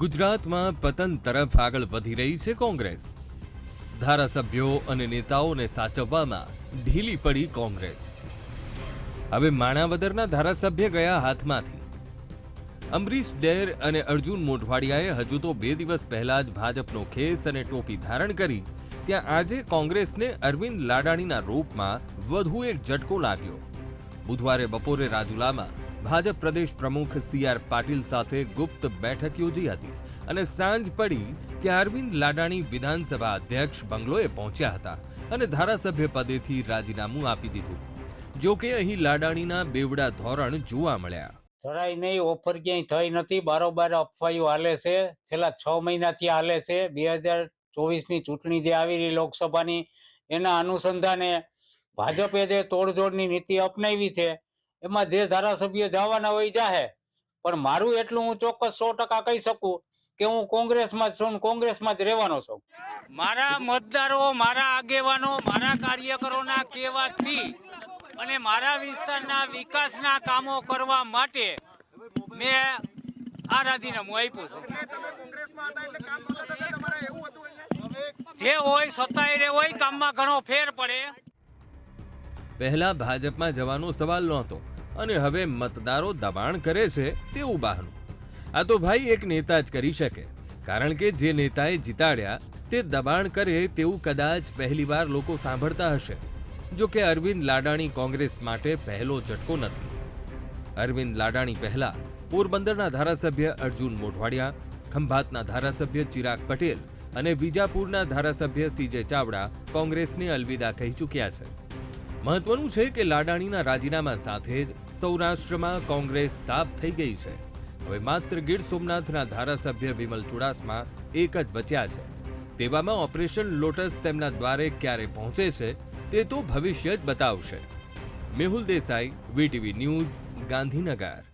ગુજરાતમાં પતન તરફ આગળ વધી રહી છે કોંગ્રેસ. ધારાસભ્યો અને નેતાઓને સાચવવામાં ઢીલી પડી કોંગ્રેસ. હવે માણાવદરના ધારાસભ્ય ગયા હાથમાંથી. અમરીશ ડેર અને અર્જુન મોઢવાડિયાએ હજુ તો બે દિવસ પહેલા જ ભાજપનો ખેસ અને ટોપી ધારણ કરી, ત્યાં આજે કોંગ્રેસને અરવિંદ લાડાણીના રૂપમાં વધુ એક ઝટકો લાગ્યો. બુધવારે બપોરે રાજુલામાં ભાજપ પ્રદેશ પ્રમુખ સી આર પાટીલ સાથે ગુપ્ત બેઠક યોજી હતી અને સાંજ પડી ત્યાં અરવિંદ લાડાણી વિધાનસભા અધ્યક્ષ બંગલોએ પહોંચ્યા હતા અને ધારાસભ્ય પદેથી રાજીનામું આપી દીધું. જો કે અહીં લાડાણીના બેવડા ધોરણ જોવા મળ્યા. જરાય નહીં, ઓફર ક્યાંય થઈ નથી, બારોબાર અફવાયું હાલે છે. છેલ્લા છ મહિનાથી હાલે છે. બે હજાર ચોવીસની ચૂંટણી જે આવી રહી લોકસભાની, એના અનુસંધાને ભાજપે જે તોડજોડની નીતિ અપનાવી છે એમાં જે ધારાસભ્ય જવાના હોય જાહે. પણ મારું એટલું હું ચોક્કસ સો ટકા કહી શકું કે હું કોંગ્રેસમાં જ છું કોંગ્રેસમાં જ રહેવાનો છું. મારા મતદારો મારા આગેવાનો મારા કાર્યકરોના કહેવાથી અને મારા વિસ્તારના વિકાસના કામો કરવા માટે મેં આ રાજીનામું આપ્યું છે. જે હોય સત્તાએ હોય કામમાં ઘણો ફેર પડે. પહેલા ભાજપમાં જવાનો સવાલ નહોતો અને હવે મતદારો દબાણ કરે છે તેવું બહાનું. આ તો ભાઈ એક નેતા જ કરી શકે, કારણ કે જે નેતાએ જીતાડ્યા તે દબાણ કરે તેવું કદાચ પહેલીવાર લોકો સાંભળતા હશે. જો કે અરવિંદ લાડાણી કોંગ્રેસ માટે પહેલો ઝટકો નથી. અરવિંદ લાડાણી પહેલા પોરબંદરના ધારાસભ્ય અર્જુન મોઢવાડિયા, ખંભાતના ધારાસભ્ય ચિરાગ પટેલ અને વિજાપુરના ધારાસભ્ય સીજે ચાવડા કોંગ્રેસને અલવિદા કહી ચૂક્યા છે. મહત્વનું છે કે લાડાણીના રાજીનામા સાથે જ સૌરાષ્ટ્રમાં કોંગ્રેસ સાફ થઈ ગઈ છે. હવે માત્ર ગીર સોમનાથના ધારાસભ્ય વિમલ ચુડાસમા એક જ બચ્યા છે. તેવામાં ઓપરેશન લોટસ તેમના દ્વારે ક્યારે પહોંચે છે તે તો ભવિષ્ય જ બતાવશે. Mehul Desai, VTV news, Gandhinagar.